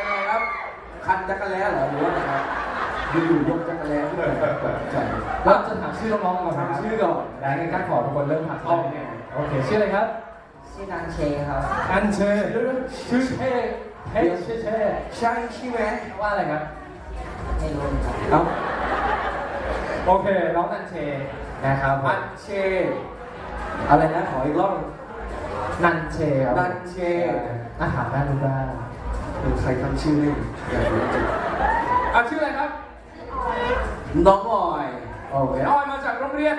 ยังไงครับ คันจักรแล้เหรอหรือว่าไงครับอยู่ๆยกจักรแล้ขึ้นมาตกใจเราจะถามชื่อน้องๆก่อนนะครับถามชื่อก่อนได้งั้นการขอทุกคนเริ่มถามชื่อโอเคโอเคชื่ออะไรครับ ชื่อนางเชครับอันเชชื่อเท่เท่ชื่อเท่ใช่ใช่ไหมว่าอะไรครับ ไม่รู้เหมือนกันเอ้าโอเค น้องอันเชนะครับอันเชอะไรนะขออีกรอบนันเชครับนันเชอาหารน่ารู้บ้าง เออใครตั้งชื่อให้อยากรู้จังอะชื่ออะไรครับ น้องออยโอเคอ้อยมาจากโรงเรียน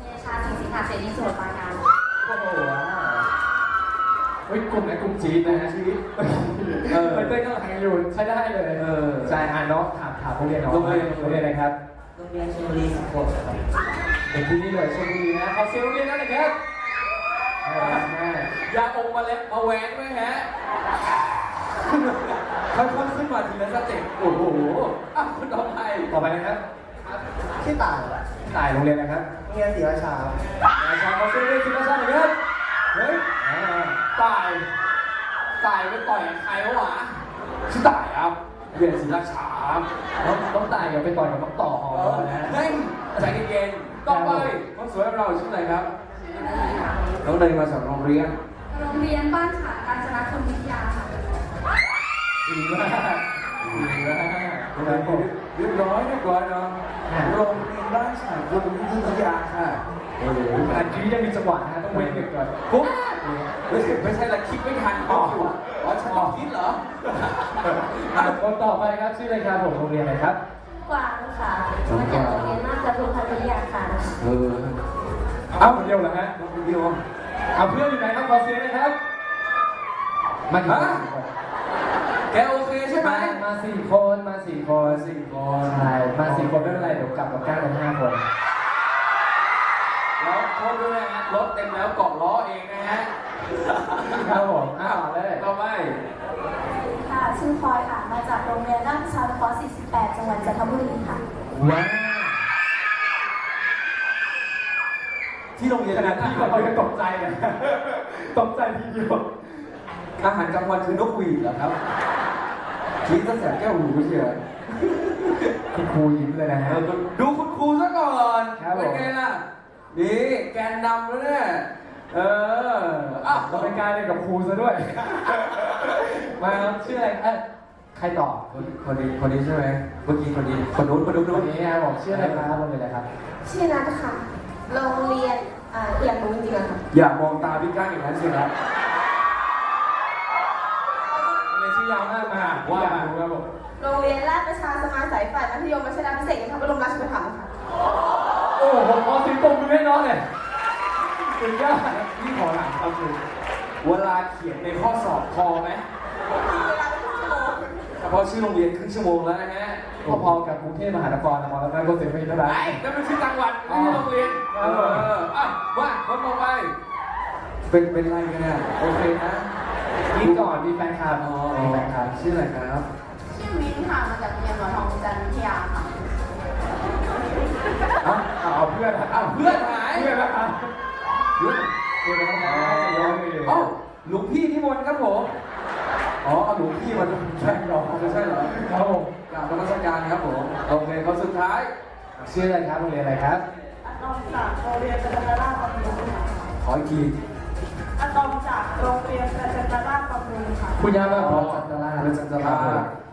เนชาสิงสิงหาเสนีสมุทรปราการโอ้โหเฮ้ยกลุ่มไหนกลุ่มจีนนะฮะชีวิตเออเต้นก็หางอยู่ใช้ได้เลยเออใช่อ่านน้องถามถามโรงเรียนน้องโรงเรียนโรงเรียนอะไรครับโรงเรียนชลบุรีสะกดครับเป็นที่นี่เลยชลบุรีนะขอเสียงโรงเรียนนั่นเลยครับเออแม่ยาอมมาเล็บมาแหวนไหมฮะ ค่อยๆขึ้นมาทีละสเต็ปโอ้โหอะคุณต่อไปต่อไปนะครับชื่อต่ายตายโรงเรียนอะไรครับโรงเรียนศรีราชาครับอาชาขอเสียงโรงเรียนศิลปศาสตร์หน่อยครับเฮ้ยอ่าตายตายไปต่อยกับใครวะชื่อตายครับเรียนศิลาชาต้องต้องตายอย่าไปต่อยกับน้องต่อหอมนะเฮ้ยใจเย็นๆต่อไปคนสวยของเราชื่ออะไรครับน้องเนยมาจากโรงเรียนโรงเรียนบ้านฉางการจนาคมวิทยาค่ะ ดีมากดีมากโรงเรียนเรียบร้อยเรียบร้อยเนาะโรงเรียนบ้านฉางกรมวิทยาค่ะโอ้โหอันนี้ยังมีจังหวะนะต้องเว้นหนึ่งก่อนปุ๊บไม่ใช่ไม่ใช่ละคิดไม่ทันอ๋ออ๋อฉันต้องคิดเหรออะคนต่อไปครับชื่ออะไรครับผมโรงเรียนอะไรครับกวางค่ะมาจากโรงเรียนนาฏรุพัฒวิทยาค่ะเออเอ้าคนเดียวเหรอฮะน้องคนเดียวเอาเพื่อนอยู่ไหนครับขอเสียงหนะครับมากี่คน แกโอเคใช่ไหมมามาสี่คนมาสี่คนสี่คนใช่มาสี่คนไม่เป็นไรเดี๋ยวกลับกับก้าวกันห้าคนแล้วโทษด้วยนะฮะรถเต็มแล้วเกาะล้อเองนะฮะครับผมอ้าวเลยต่อไปค่ะ ชื่อพลอยค่ะ มาจากโรงเรียนราชชานุเคราะห์48 จังหวัดจันทบุรีค่ะ ว้าวที่โรงเรียนขนาดนั้นพี่อาก็หารเขาจะตกใจเลยตกใจทีเดียว อาหารกลางวันคือนกหวีดเหรอครับ คิดตั้งแต่แก้วหูเชียวคุณครูยิ้มเลยนะเอฮะอดูคุณครูซะก่อนครับผม เป็นไงล่ะ นี่แกนนำแล้วเนี่ยเอออ้าวเราเป็นการเรียนกับครูซะด้วย มาครับชื่ออะไรเอ้ยใครตอบคนคนนี้คนนี้ใช่ไหมเมื่อกี้คนนี้คนนู้นคนนู้นคนู้นนนี้นะบอกชื่ออะไรครับคนนี้อะไรครับ ชื่อนัทค่ะ โรงเรียนอ่าอยากรู้จริงๆอะค่ะ อย่ามองตาพี่ก้างอย่างนั้นสิครับคนนี้ชื่อ ยาวมากมาว่าอยากรู้ครับผมโรงเรียนราชประชาสมาสายฝ่ายมัธยมวัชรพิเศษพระบรมราชูปถัมภ์ค่ะ โอ้ผมขอสิงตรงมือให้น้องเลยสุดยอดพี่ขอถามคำหนึ่งเวลาเขียนในข้อสอบพอไหมเวลาเป็นชั่วโมงเฉพาะชื่อโรงเรียนครึ่งชั่วโมงแล้วนะฮะพอๆกับกรุงเทพมหานครนะมอแล้วก็เสียไปเท่าไหร่ไอ้นั่นมันชื่อจังหวัดไม่ใช่โรงเรียนอ๋เออออะว่าคนต่อไป เป็นเป็นไรกันเนี่ยโอเคนะ นี่ก่อนมีแฟนคลับอ๋อมีแฟนคลับชื่ออะไรครับ ชื่อวินค่ะ มาจากโรงเรียนหมอทองจันทร์วิทยาค่ะ เอ้าเอาเพื่อนอ้าวเพื่อนหายเพื่อนนะครับเพื่อนเพื่อนนะครับย้อนไปเลยเอ้าหลวงพี่นิมนต์ครับผม อ๋อเอาหลวงพี่มาดูใช่หรอไม่ใช่เหรอครับผมกราบนมัสการครับผม โอเคเขาสุดท้าย ชื่ออะไรครับโรงเรียนอะไรครับอะตอมจากโรงเรียนประจันตราชบำรุงค่ะขออีกทีอะ ตอมจากโรงเรียนประจันตราชบำรุงค่ะ คุณย่ามาอ๋พอร้อมจันทราเรื่องจันทรา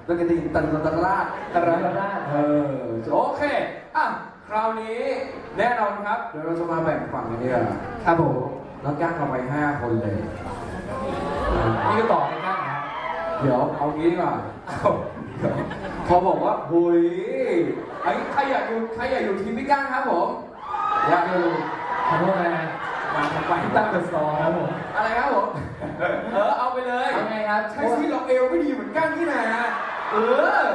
แล้วก็ดีตันตันราชตราราชเออโอเคอะคราวนี้แน่นอนครับ เดี๋ยวเราจะมาแบ่งฝั่งกันดีกว่าครับผมน้องก้างเราไปห้าคนเลย นี่ก็ต่อกันครับเดี๋ยวเอางี้ดีกว่าเอาเดี๋ยวพอบอกว่าหุยไอ้ใครอยากอยู่ใครอยากอยู่ทีมพี่ก้างครับผมอยากอยู่ขอโทษนะ มาทำไปตั้งแต่สองครับผมอะไรครับผม เออเอาไปเลยเอาไงครับใช่ที่เราเอวไม่ดีเหมือนก้างที่ไหนนะเออ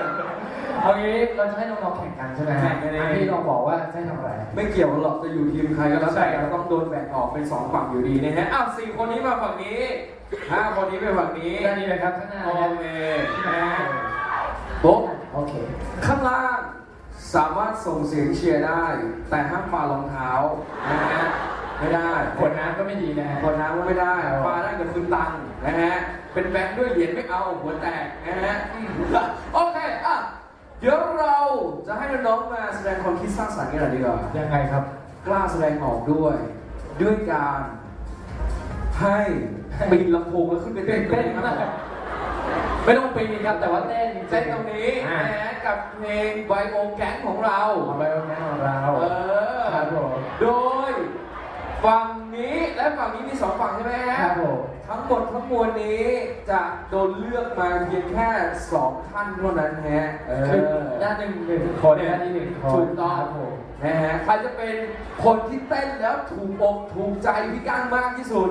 เอางี้เราจะให้น้องๆแข่งกันใช่ไหมแข่งกันเองพี่ลองบอกว่าจะให้ทำอะไร ไม่เกี่ยวหรอกจะอยู่ทีมใครก็แล้วแต่เราต้องโดนแบ่งออกเป็นสองฝั่งอยู่ดีนะฮะ อ้าวสี่คนนี้มาฝั่งนี้ห้าคนนี้ไปฝั่งนี้ด้านนี้เลยครับข้างหน้าโอนะครับเคนะฮะปุ๊บ โอเค ข้างล่างสามารถส่งเสียงเชียร์ได้ แต่ห้ามปารองเท้านะฮะ ไม่ได้ขวดน้ำก็ไม่ดีนะฮะคนน้ำก็ไม่ได้ปาได้กับคืนตังค์นะฮะ เป็นแบงค์ด้วยเหรียญไม่เอาหัวแตกนะฮะอืมโอเคอะเดี๋ยวเราจะให้น้องๆมาแสดงความคิดสร้างสรรค์กันหน่อยดีกว่ายังไงครับ กล้าแสดงออกด้วย ด้วยการให้ปีนลำโพงแล้วขึ้นไปเต้นตรงเต้นนี้คมารักบไม่ต้องปีนครับแต่ว่าเต้นจริงๆเต้นตรงนี้อ่า นะฮะกับเพลงไวโอแก๊งของเราเอาไปเอาแค่ของเราเออ ครับผม โดย ฝั่งนี้และฝั่งนี้มีสองฝั่งใช่ไหมฮะครับผมทั้งหมดทั้งมวลนี้จะโดนเลือกมาเพียงแค่สองท่านเท่านั้นฮะเอคืออด้านหนึ่งหนึ่งคนด้านนี้หนึ่งคนถูกต้องครับผมนะฮะใครจะเป็นคนที่เต้นแล้วถูกอกถูกใจพี่ก้างมากที่สุด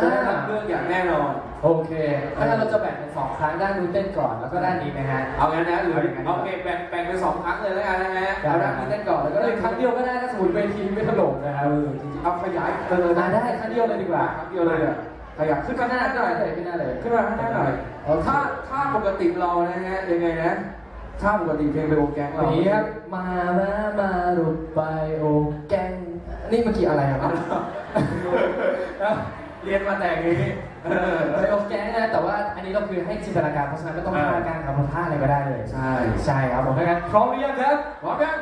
จะได้รับเลือกอย่างแน่นอน โอเคถ้างั้นเราจะแบ่งเป็นสองครั้งด้านนู้นเต้นก่อนแล้วก็ด้านนี้นะฮะ เอางั้นนะหรือเอาอย่างนั้นโอเคแบ่งแบ่งเป็นสองครั้งเลยแล้วกันนะฮะได้เอาด้านนี้เต้นก่อนแล้วก็ก็เลเลยยคครั้รั้งงเดีเดียยววก็ได้ถ้าสมมติเวทีไม่ถล่มนะครับเออจริงๆเอาขยายเออมาได้ครั้งเดียวเลยดีกว่าครั้งเดียวเลยอะขยับขึ้นมาหน้าหน่อยเลยขึ้นหน้าเลยขึ้นมาข้างหน้าหน่อยโอเคถ้าถ้าปกติเรานะฮะยังไงนะถ้าปกติเพลงไปโอแกงอเราย่างนี้ครับมามามารุปไปโอแกงนี่เมื่อกี้อะไรครับ เรียนมาแต่งนี้เออไปโอแกงนะแต่ว่าอันนี้เราคือให้จินตนาการเพราะฉะนั้นไม่ต้องอ่าท่าการทำท่าอะไรก็ได้เลยใช่ใช่ครับผมถ้างั้นพร้อมหรือยังครับพร้อมยัง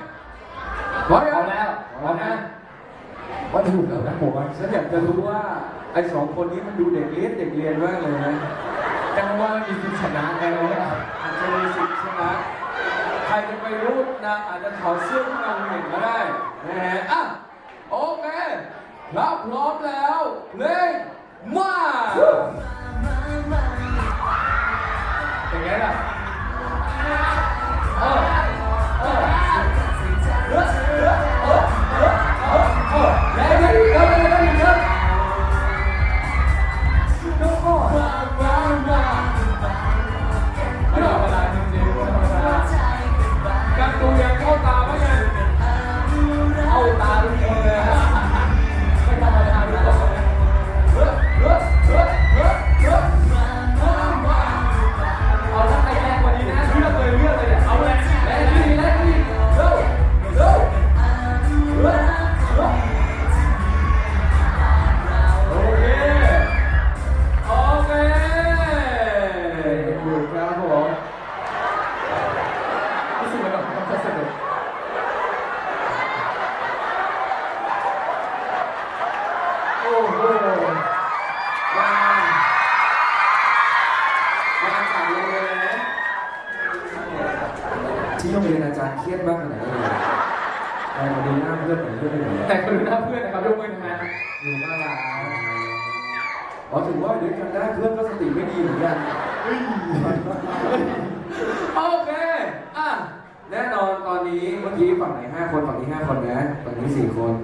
พร้อมยังเอาแล้วพร้อมนะว่าถูกแล้วนะผมฉันอยากจะรู้ว่าไอ้สองคนนี้มันดูเด็กเลี้ยนเด็กเรียนมากเลยนะจังว่ามีสิทธิชนะแน่เลยอะอาจจะมีสิทธิ์ชนะใครจะไปรู้นะอาจจะถอดเสื้อขึ้นมาเห็นก็ได้นะฮะอะโอเค เราพร้อมแล้วเพลงมาเป็น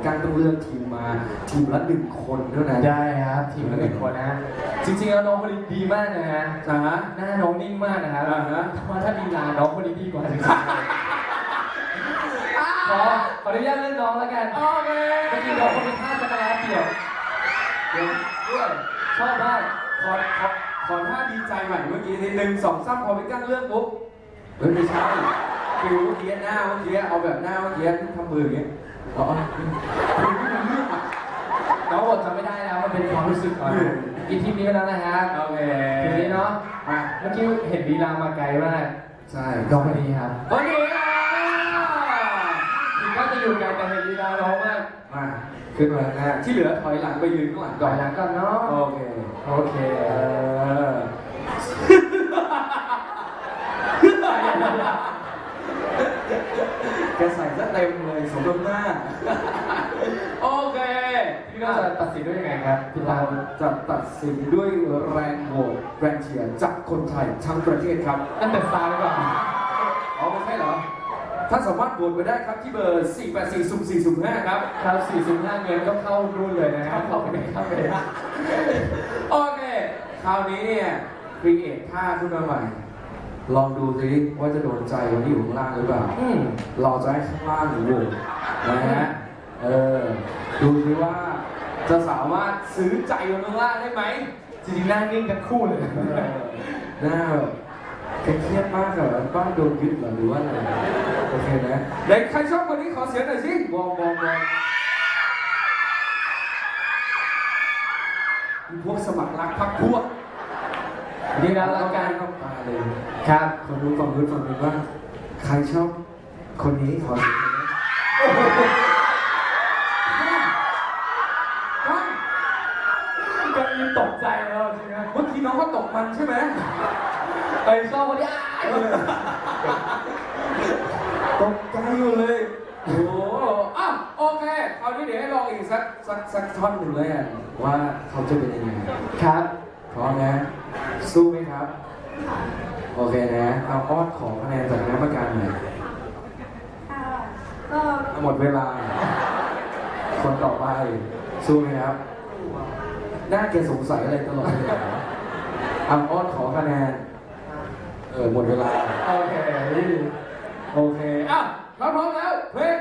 กั้งต้องเลือกทีมมา ทีมละหนึ่งคนเท่านั้น ได้ครับทีมละหนึ่งคนนะฮะจริงๆแล้วน้องคนนี้ดีมากนะฮะนะฮะ หน้าน้องนิ่งมากนะครับอ่าฮะเพราะถ้าลีลาน้องคนนี้ดีกว่าจริงๆขอขออนุญาตเล่นน้องแล้วกันโอเคเมื่อกี้น้องคนนี้ท่าจะมาเปี่ยวเดี๋ยวด้วยชอบมากขอขอขอท่าดีใจใหม่เมื่อกี้นิดหนึ่งสองสามพอไปกั้งเลือกปุ๊บเฮ้ยไม่ใช่ฟิวเมื่อกี้หน้าเมื่อกี้เอาแบบหน้าเมื่อกี้ทำมืออย่างเงี้ย อ๋อคุณไม่รู้เรื่องอะน้องบทจำไม่ได้แล้วมันเป็นความรู้สึกก่อนนะอีกทีมนี้ไปแล้วนะครับโอเคทีมนี้เนาะมาเมื่อกี้เห็นลีลามาไกลมากใช่น้องคนนี้ครับโอเคถึงก็จะอยู่ไกลแต่เห็นลีลาน้องมากมาขึ้นมาหน้าที่เหลือถอยหลังไปยืนข้างหลังก่ก่ออนนหลังก่อนเนาะโอเคโอเคเออแกใส่ซะ เต็มเลยสมน้ำหน้า โอเค พี่ก็จะตัดสินด้วยยังไงครับพี่เราตาจะตัดสินด้วยแรงโหวตแรงเชียร์จากคนไทยทั้งประเทศครับตั้งแต่ซาเลยก่อนอ๋อไม่ใช่เหรอท่านสามารถโหวตไปได้ครับที่เบอร์4 8 4 0 4 0 5ครับครับ45เงินก็เข้านู่นเลยนะครับเข้าไปไม่เข้าไปเลยโอเค คราวนี้เนี่ยครีเอทท่าขึ้นมาใหม่ ลองดูสิว่าจะโดนใจคนที่อยู่ข้างล่างหรือเปล่าอืมเราจะให้ข้างล่างโหวตนะฮะ เออ ดูสิว่าจะสามารถซื้อใจคนข้างล่างได้ไหมจริงๆหน้านิ่งทั้งคู่เลยหน้าแบบเครียดมากเหรอบ้านโดนยึดเหรอหรือว่าอะไรโอเคนะเด็กใครชอบคนนี้ขอเสียงหน่อยสิวองวองวองมีพวกสมัครรักพักพวก นี่นะละกันเข้าตาเลยครับคนรู้ฝั่งรู้ฝั่งรู้ว่า ใครชอบคนนี้ขอเสียงหน่อยนะโอ้โหตั้งก็มีตกใจแล้วใช่ไหมเมื่อกี้น้องเขาตกมันใช่ไหมไอ้ชอบคนที่อ้ายตกใจอยู่เลย โอ้โหอะโอเคคราวนี้เดี๋ยวให้ลองอีกสักสักสักท่อนหนึ่งเลยอะว่าเขาจะเป็นยังไงครับพร้อมนะ สู้ไหมครับ โอเคนะ เอาอ้อนขอคะแนนจากคณะกรรมการหน่อยค่ะก็หมดเวลา คนต่อไป สู้ไหมครับหน้าแกสงสัยอะไรตลอดเลยเหรอเอาอ้อนขอคะแนน เออหมดเวลา โอเค โอเค อะพร้อมๆแล้วเพลง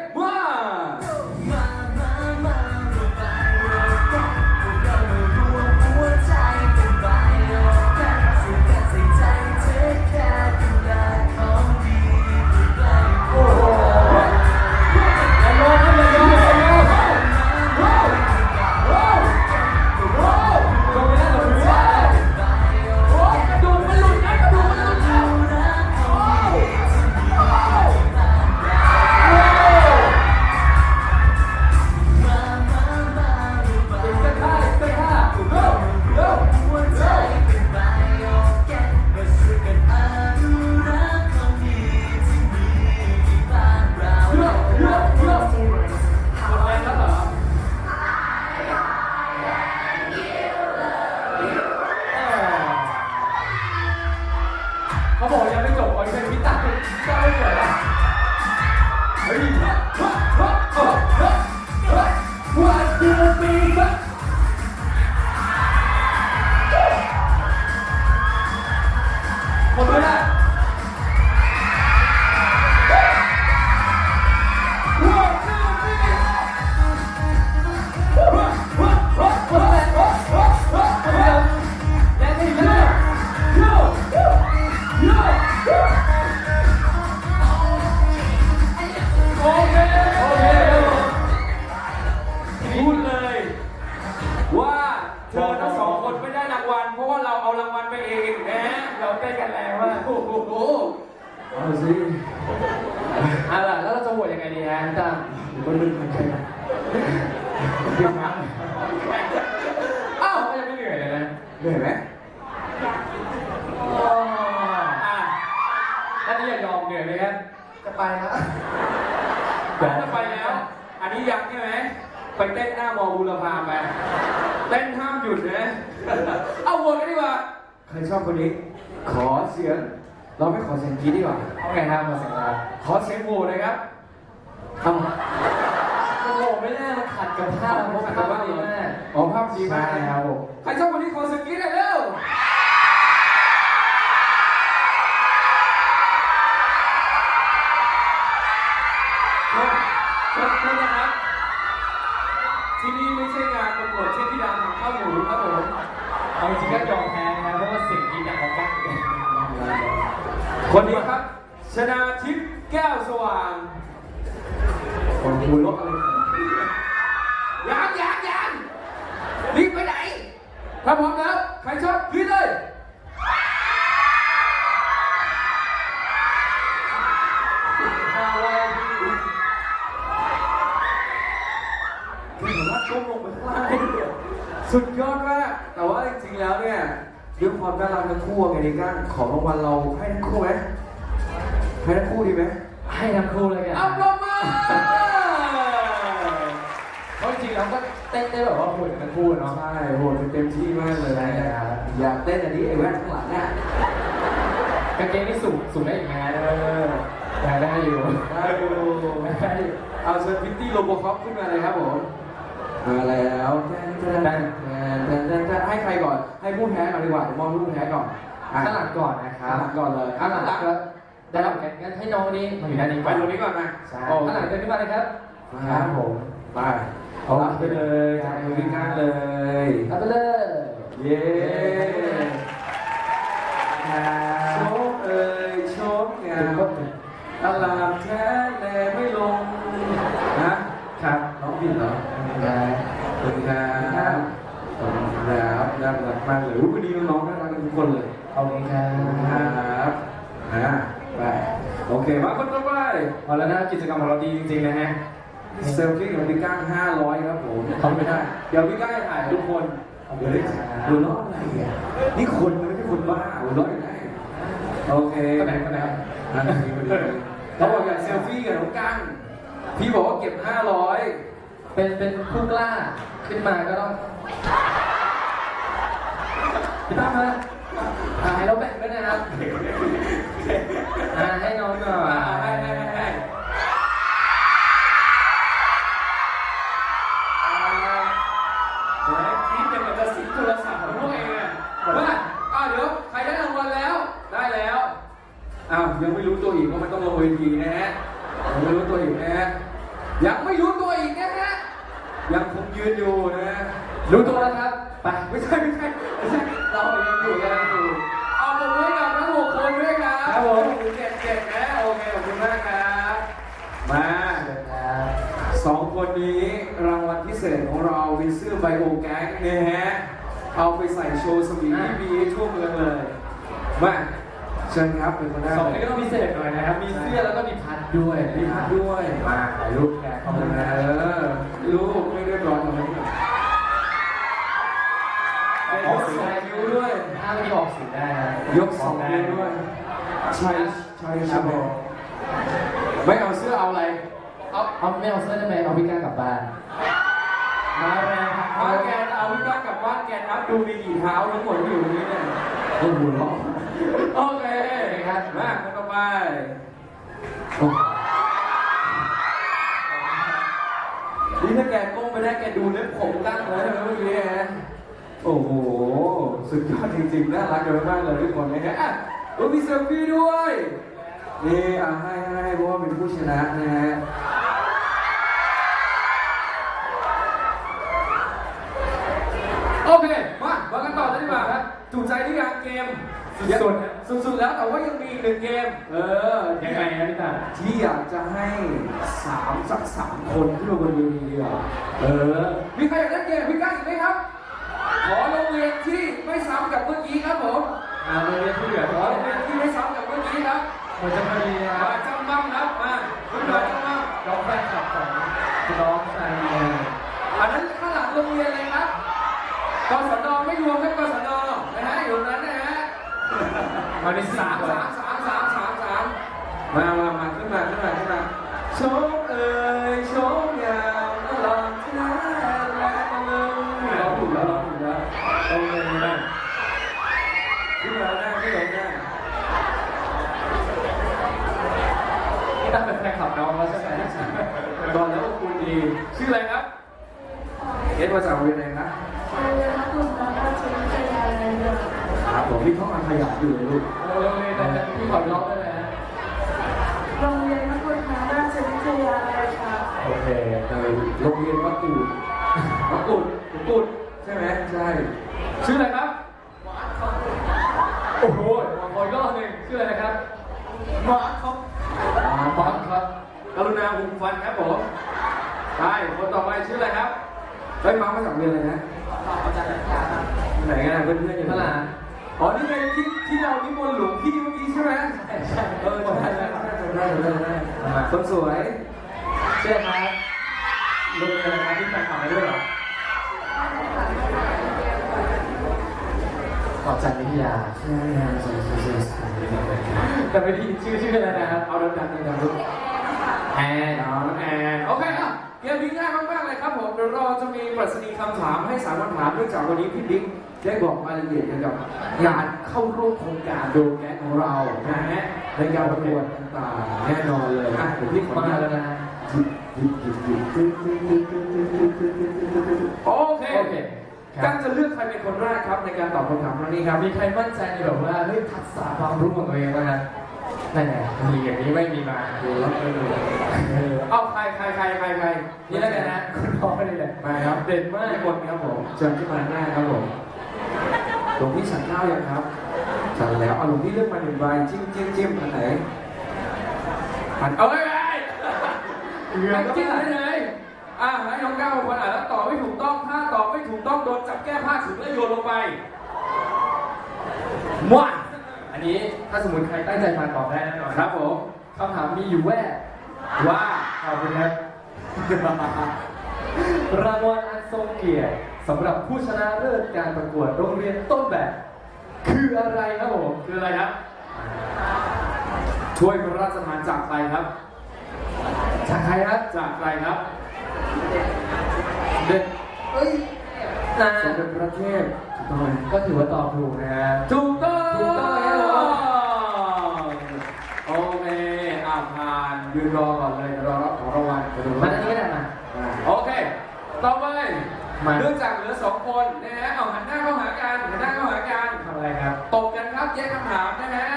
เสียง เราไม่ขอเสียงกรีดดีกว่าเอาไงครับมาเสียงเราขอเสียงโหวตเลยครับเอาโอ้โหไม่น่ามาขัดกับภาพเพราะภาพดีมากอ๋อภาพดีมากใช่ครับผมใครชอบคนนี้ขอเสียงกรีดหน่อยเร็วขอบคุณนะครับที่นี่ไม่ใช่งานประกวดเชฟที่ดังของข้าวหมูครับผมเอาจริงก็ยอมแพ้ คนนี้ครับ ชนาทิพย์แก้วสว่างคนคุยรถอะไรยังยังยังรีบไปไหน ถ้าพร้อมแล้ว ใครชอบขึ้นเลยเอาไว้คือเหมือนว่าก้มลงไปข้างล่างสุดยอดมาก แต่ว่าจริงๆแล้วเนี่ย ด้วยความน่ารักทั้งคู่ไงดิก้านของรางวัลเราให้ทั้งคู่ไหมให้ทั้งคู่ดีไหมให้ทั้งคู่เลยกันเอาลงมาเพราะจริงๆเราก็เต้นได้แบบว่าโหดกันทั้งคู่เนาะใช่โหดเต็มที่มากเลยใช่ครับอยากเต้นอันนี้ไอ้แว่นข้างหลังเนี่ยกางเกงนี่สูงสูงได้อีกไหมฮะเออได้ได้อยู่ได้ดูได้อยู่เอาเชิญพิตตี้โลโบคอปขึ้นมาเลยครับผมมาแล้วแทนแทน แทนแทนแทนแทนให้ใครก่อน ให้ผู้แพ้ก่อนดีกว่าเดี๋ยวมองผู้แพ้ก่อนอะข้างหลังก่อนนะครัข้างบหลังก่อนเลยข้างหลังก็ได้รับกันงั้นให้น้องนี่มาอยู่ด้านนี้ไปก่อนตรงนี้ก่อนนะใช่โอ้ข้างหลังเดินขึ้นมาเลยครับครับผมไปเอาไปเลยทางมือก้านเลย รับไปเลย เย้ มากเลยอุ๊ยวันนี้น้องๆน่ารักกันทุกคนเลยขอบคุณครัครับบอ่าไปโอเคมาคนต่อไปเอาแล้วนะกิจกรรมของเราดีจริงๆนะฮะเซลฟี่กับพี่ก้าง500 ครับผมขอบคุณครับเดี๋ยวพี่ก้างจะถ่ายทุกคนเดี๋ยวได้ดูล้ออะไรอะนี่คนมันไม่ใช่คนบ้าหัวล้อยังไงโอเคคนไหนคนไหนครับอ่าดีพอดีเขาบอกอยากเซลฟี่กับน้องก้างพี่บอกว่าเก็บ 500 เป็นเป็นผู้กล้าขึ้นมาก็ต้อง พี่ตั้มนะถ่ายแล้วแบ่งด้วยนะครับอ่าให้น้องก่อนอ่าให้ให้ให้ให้แหมคิดอย่างกับจะสิงโทรศัพท์ของพวกเองอะว่าอ้าวเดี๋ยวใครได้รางวัลแล้ว ได้แล้ว อ้าวยังไม่รู้ตัวอีกว่ามันต้องลงเวทีนะฮะ ยังไม่รู้ตัวอีกนะฮะ ยังไม่รู้ตัวอีกนะฮะ ยังคงยืนอยู่นะฮะ รู้ตัวแล้วครับ ไปไม่ใช่ไม่ใช่ไม่ใช่เรายังอยู่ยังอยู่เอาผมด้วยกับทั้งหกคนด้วยครับ ครับผม เจ็ดเจ็ดนะโอเคขอบคุณมากครับมา ครับ สองค นนี้รางวัลพิเศษของเราเป็นเสื้อไบโอแก๊งนะฮะ เอาไปใส่โชว์สวีทที่บีทั่วเมืองเลย มาเชิญครับเป็นคนแรกสองเลนี้ยก็ต้องพิเศษหน่อยนะครับ มีเสื้อแล้วก็มีพัดด้วยมีพัดด้วย มาถ่ายรูปกันขอบคุณนะเออลูกไม่เรียบร้อยทำไมเนี่ยเป็นยกสองนิ้วด้วยถ้ามีออกสีได้นะยกสองนิ้วด้วยใช่ใช่ใช่ไหมไม่เอาเสื้อเอาอะไร เอาเอาไม่เอาเสื้อได้ไหมเอาพี่ก้ากลับบ้านมาแรงมาแกนเอาพี่ก้ากลับบ้านแกนับดูมีกี่เท้าทั้งหมดที่อยู่ตรงนี้เนี่ยโอ้โหร้องโอเคครับมาคนต่อไปโอ้นี่ถ้าแกก้มไปได้แกดูเล็บผมตั้งเลยใช่ไหมเมื่อกี้ฮะโอ้โห สุดยอดจริงๆ น่ารักกันมากเลยทุกคนนะฮะอะโอ้มีเซลฟี่ด้วย นี่อะให้ให้ให้เพราะว่าเป็นผู้ชนะนะฮะ สุดๆนะสุดๆแล้วแต่ว่ายังมีอีกหนึ่งเกม เออยังไงนะพี่ตาที่อยากจะให้สามสักสามคนที่มาบนเวทีอะเออ มีใครอยากเล่นเกมพี่ก้างอีกไหมครับ ขอโรงเรียนที่ไม่ซ้ำกับเมื่อกี้ครับผมอ่าโรงเรียนที่เหลือขอโรงเรียนที่ไม่ซ้ำกับเมื่อกี้ครับมันจะพอดีนะคมารับจำบ้างครับมาคุณหน่อยจำบ้างน้องแฟนคลับของน้องชายเองอันนั้นข้างหลังโรงเรียนเลยครับกศนไม่รวมครับกศนนะฮะอยู่ตรงนั้นนะฮะ มาในสาสามสามสามสามสามสามมามามาขึ้นมาขึ้นมาขึ้นมาโชคเอ๋ยโชมยาวตลอดที่นั้นและตะลึงเราถูกแล้วเราถูกแล้วโอเคนะขึ้นมาหน้าขึ้นมาหน้า พี่ตั้งเป็นแฟนคลับน้องแล้วใช่ไหม ตอนแล้วคุณดีชื่ออะไรครับเอ็ดมาจากโรงเรียนไหนครับ โรงเรียนมัธยมราชวิทยาลัยเมือง ครับผมพี่เขาอันขยันอยู่เลยลูก โรงเรียนแต่พี่ขอร้องได้ไหมฮะ โรงเรียนมัธยมราชวิทยาลัยค่ะ โอเค เออโรงเรียนวัดกูดวัดกูดวัดกูดใช่ไหมใช่ ชื่ออะไรครับ โอ้โหมาคอยรอบหนึ่งชื่ออะไรนะครับ มอสครับ อ่าบอสครับ กรุณาหุบฟันครับผมใช่คนต่อไปชื่ออะไรครับเฮ้ยมามาจากโรงเรียนอะไรนะไหน กันนะเพื่อนๆอยู่พระลาอ๋อ นี่ไงที่ที่เรานิมนต์หลวงพี่เมื่อกี้ใช่ไหมเออใช่ใช่ใช่ใช่ใช่ใช่คนสวยเชื่อครับโรงเรียนอะไรนะที่แฟนคลับมาด้วยเหรอขอบจันทร์วิทยาใช่ใช่ใช่ใช่ใช่แต่ไม่ได้ยินชื่อชื่ออะไรนะครับเอาดังๆดังๆลูกแอนน้องแอนโอเคอะเกมนี้ง่ายมากๆเลยครับผมเดี๋ยวเราจะมีปรัชนีคำถามให้สามคำถามเนื่องจากวันนี้พี่บิ๊ก ได้บอกรายละเอียดเกี่ยวกับการเข้าร่วมโครงการโดแกนของเรานะฮะในการประกวดต่างๆแน่นอนเลยอะเดี๋ยวพี่ขออมานุญาตแล้วนะหยิบหยิบหยิบหยิบโอเคโอเคคกัรับนจะเลือกใครเป็นคนแรกครับในการตอบคำถามครั้งนี้ครับมีใครมั่นใจในแบบว่าเฮ้ยทักษะความรู้ของตัวเองบ้างนะนั่นไงมีอย่างนี้ไม่มีมาดูแล้วไปดูเออเอาใครใครใครใครใครนี่แล้วกันนะคุณพ่อนี่แหละมาครับเด่นมากทุกคนครับผมเชิญขึ้นมาหน้าครับผม หลวงพี่ฉันข้าวยังครับฉันแล้วเอาหลวงพี่เลือกมาหนึ่งใบจิ้มจิ้มจิ้มอันไหนอันเอ้ยเหลือไอ้ก็จิ้มไม่ไหนได้ไหนอะให้น้องก้าวเป็นคนอ่านแล้วตอบไม่ถูกต้องถ้าตอบไม่ถูกต้องโดนจับแก้ผ้าถึงแล้วโยนลงไปมั่วนี้ถ้าสมมติใครตั้งใจมาตอบได้แน่นอนครับผมคำถามมีอยู่แว่ว่าขอบคุณครับรางวัลอันทรงเกียรติ สำหรับผู้ชนะเลิศการประกวดโรงเรียนต้นแบบ คืออะไรครับผมคืออะไรครับช่วยพระราชทานจากใครครับ จากใครครับจากใครครับเด็ดเฮ้ยนะสมเด็จพระเทพถูกต้องไหมก็ถือว่าตอบถูกนะฮะถูกต้องถูกต้องครับผมโอเคอ่าผ่านยืนรอก่อนเลยเดี๋ยวรอรับของรางวัลเดี๋ยวดูมาอันนี้ก็ได้มาอ่าโอเคต่อไป มาเนื่องจากเหลือสองคนนะฮะเอาหันหน้าเข้าหากันหันหน้าเข้าหากันทำอะไรครับตบกันครับแยกคำถามนะฮะ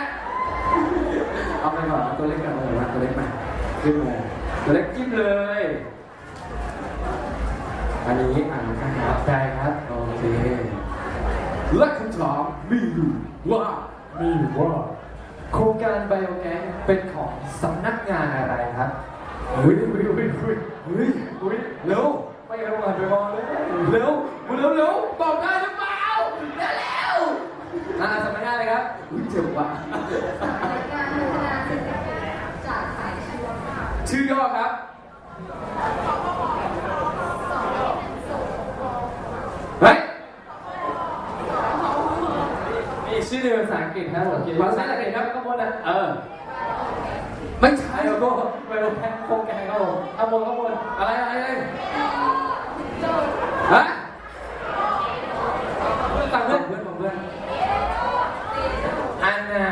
เอาไปก่อนเอาตัวเล็กกันเลยมาตัวเล็กมาขึ้นมาตัวเล็กจิ้มเลย อันนี้อ่านกันครับได้ครับโอเคและคำถามมีอยู่ว่ามีอยู่ว่าโครงการไบโอแกนเป็นของสำนักงานอะไรครับเฮ้ยเฮ้ยเฮ้ยเฮ้ยเฮ้ยเฮ้ยเร็ว เร็วมาเร็วเร็วตอบได้หรือเปล่าเร็วเร็ว อ่าสำนักงานเลยครับ อุ๊ยเจ็บว่ะ การพัฒนาเศรษฐกิจจากสายชวนค่ะ ชื่อย่อครับ เฮ้ย มีชื่อในภาษาอังกฤษครับผม ภาษาอังกฤษครับ ก็บนนะ เออ ไม่ใช่ ไบโอโกไบโอแกนโครงการครับผมข้างบนข้างบน อะไรอะไรอะไรฮะ ต่าง เพื่ เพื่ อ อน น เพื่อนของเพื่อน อันน่ะ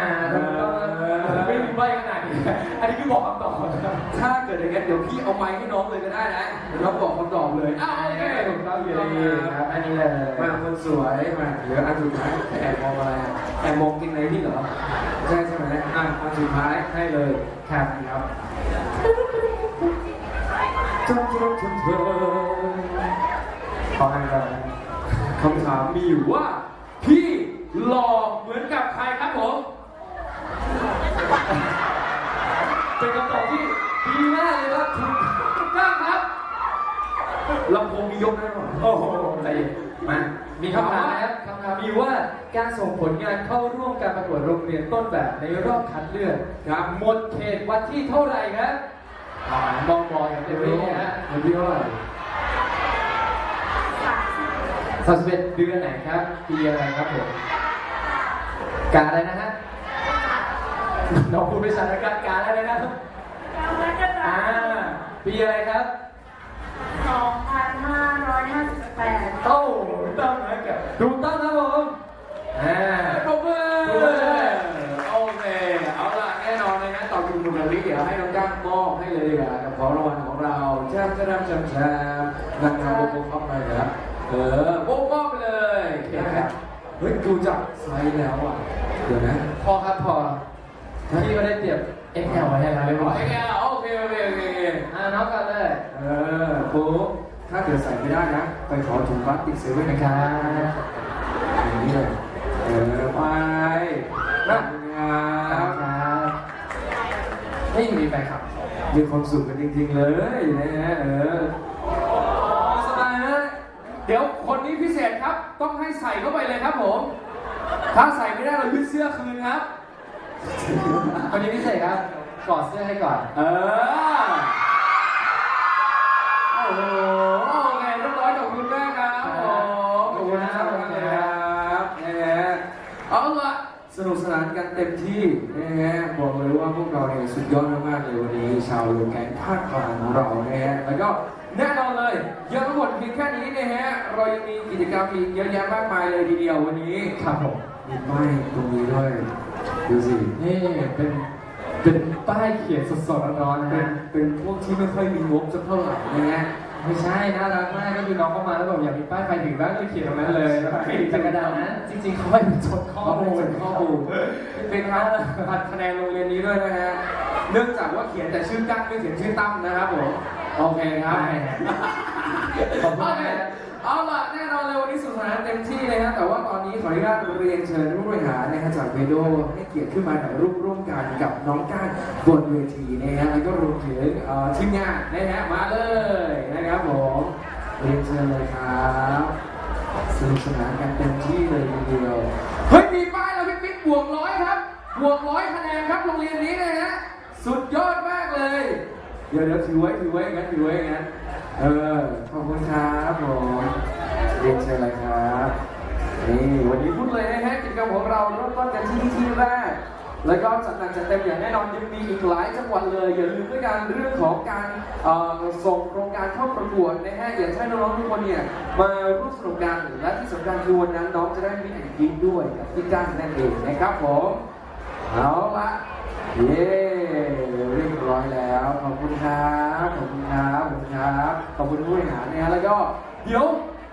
ไม่มีใบขนาดนี้อันนี้คือบอกคำตอบนะครับ ถ้าเกิดอย่างนั้นเดี๋ยวพี่เอาไม้ให้น้องเลยก็ได้นะเดี๋ยวน้องบอกคำตอบเลยอ้าวโอเค ถูกต้องอยู่ดีครับ อันนี้เลย มาคนสวย มาเหลืออันสุดท้ายแอบมองอะไรอะแอบมองกินอะไรนี่เหรอใช่ใช่ไหมอะอันสุดท้ายให้เลยครับครับจนจนจนเธอขออ่านก่อนคำถามมีอยู่ว่า พี่หล่อเหมือนกับใครครับผม เป็นคำตอบที่ดีมากเลยครับถูกถูกต้องครับลำโพงมียกได้หรอโอ้โหใจเย็นมา มีคำถามนะครับคำถามมีว่าการส่งผลงานเข้าร่วมการประกวดโรงเรียนต้นแบบในรอบคัดเลือกครับหมดเขตวันที่เท่าไหร่ครับอ่ามองมองอย่างเดียวนี้นะฮะวันที่เท่าไหร่สามสิบเอ็ดเดือนไหนครับปีอะไรครับผมกาอะไรนะฮะน้องพูดไม่ชัดนะครับกาอะไรนะครับอ่าปีอะไรครับ 2,558โอ้ถูกต้องนะครับถูกต้องครับผมอ่าปรบมือโอเคเอาล่ะแน่นอนเลยนะตอบถูกหมดเลยเดี๋ยวให้น้องก้างมอบให้เลยดีกว่ากับของรางวัลของเราแจมแจมแจมแจมนะครับโบโบเข้าไปนะครับเออโบโบไปเลยนะครับเฮ้ยดูจากไซส์แล้วอะเดี๋ยวนะพอครับพอพี่ก็ได้เตรียม XL ไว้ให้แล้วเรียบร้อยโอเคโอเคโอเคโอเคอ่าน้องกันเลยเออปุ๊บ ถ้าเกิดใส่ไม่ได้นะ ไปขอถุงพลาสติกเซเว่นนะนะคครัรับบอย่างนี้เลยเออไปนะคครัรับบไม่มีแฟนคลับมีความสุขกันจริงๆเลยนะฮะเออสบายนะเดี๋ยวคนนี้พิเศษครับ ต้องให้ใส่เข้าไปเลยครับผม ถ้าใส่ไม่ได้เรายึดเสื้อคืนครับ คนนี้พิเศษครับกอดเสื้อให้ก่อน เออ โอ้โห เต็มที่นะฮะบอกเลยว่าพวกเราเนี่ยสุดยอดมากๆเลยวันนี้ ชาวโรงแกนภาคกลางของเรานะฮะแล้วก็แน่นอนเลยยังไม่หมดเพียงแค่นี้นะฮะเรายังมีกิจกรรมอีกเยอะแยะมากมายเลยทีเดียววันนี้ครับผมมีป้ายตรงนี้ด้วยดูสินี่เป็นเป็นป้ายเขียนสดๆร้อนๆนะเป็นฮะเป็นพวกที่ไม่ค่อยมีงบสักเท่าไหร่นะฮะ ไม่ใช่น่ารักมากก็คือน้องเข้ามาแล้วแบบอยากมีป้ายไฟถึงบ้านก็เลยเขียนตรงนั้นเลยแล้วก็ติดกระดาษนะจริงๆเขาไม่เป็นจดข้อข้อมูมูลลข้อมูลเป็นครับพัดคะแนนโรงเรียนนี้ด้วยนะฮะเนื่องจากว่าเขียนแต่ชื่อกั้งไม่เขียนชื่อตั้มนะครับผมโอเคครับใช่ฮะขอบคุณโอ เอาล่ะแน่นอนเลยวันนี้สุขสนานเต็มที่เลยนะแต่ว่าตอนนี้ขออนุญาตเรียนเชิญผู้บริหารนะครับจากเวโดให้เกียรติขึ้นมาถ่ายรูปร่วมกันกับน้องก้างบนเวทีนะฮะแล้วก็รวมถึงเอ่อทีมงานนะฮะมาเลยนะครับผมเรียนเชิญเลยครับสนุกสนานกันเต็มที่เลยทีเดียวเฮ้ยมีป้ายแล้วพี่ปิ๊กบวกร้อยครับบวกร้อยคะแนนครับโรงเรียนนี้นะฮะสุดยอดมากเลย เดี๋ยวเดี๋ยวถือไว้ถือไว้อย่างนั้นถือไว้อย่างนั้นเออขอบคุณครับผมเรียนเชิญเลยครับนี่วันนี้พูดเลยนะฮะกิจกรรมของเราเริ่มต้นกันที่ที่แรกแล้วก็จัดหนักจัดเต็มอย่างแน่นอนยังมีอีกหลายจังหวัดเลยอย่าลืมด้วยกันเรื่องของการส่งโครงการเข้าประกวดนะฮะอยากให้น้องๆทุกคนเนี่ยมาร่วมสนุกกันและที่สำคัญคือวันนั้นน้องจะได้มีแอนยิ้มด้วยกับพี่ก้านนั่นเองนะครับผมเอาละเย้ รียบร้อยแล้ว ขอบคุณครับขอบคุณครับขอบคุณครับขอบคุณผู้บริหารนะฮะแล้วก็เดี๋ยว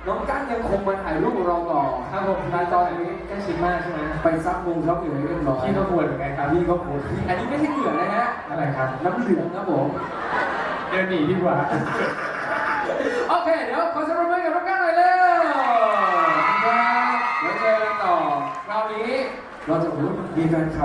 น้องก้านยังคงมาถ่ายรูปกับเราต่อครับผมมาตอนนี้ใกล้ชิดมากใช่ไหมไปซับมุมซับอยู่ให้เรียบร้อยพี่ก็ควรเหมือนกันครับพี่ก็ปวดอันนี้ไม่ใช่เหงื่อนะฮะอะไรครับน้ำเหลืองนะผมเดินหนีดีกว่าโอเคเดี๋ยวขอสรุปให้กับน้องก้านหน่อยเร็วครับเดี๋ยวเจอกันต่อคราวนี้เราจะโอ้โหมีแฟนคลับ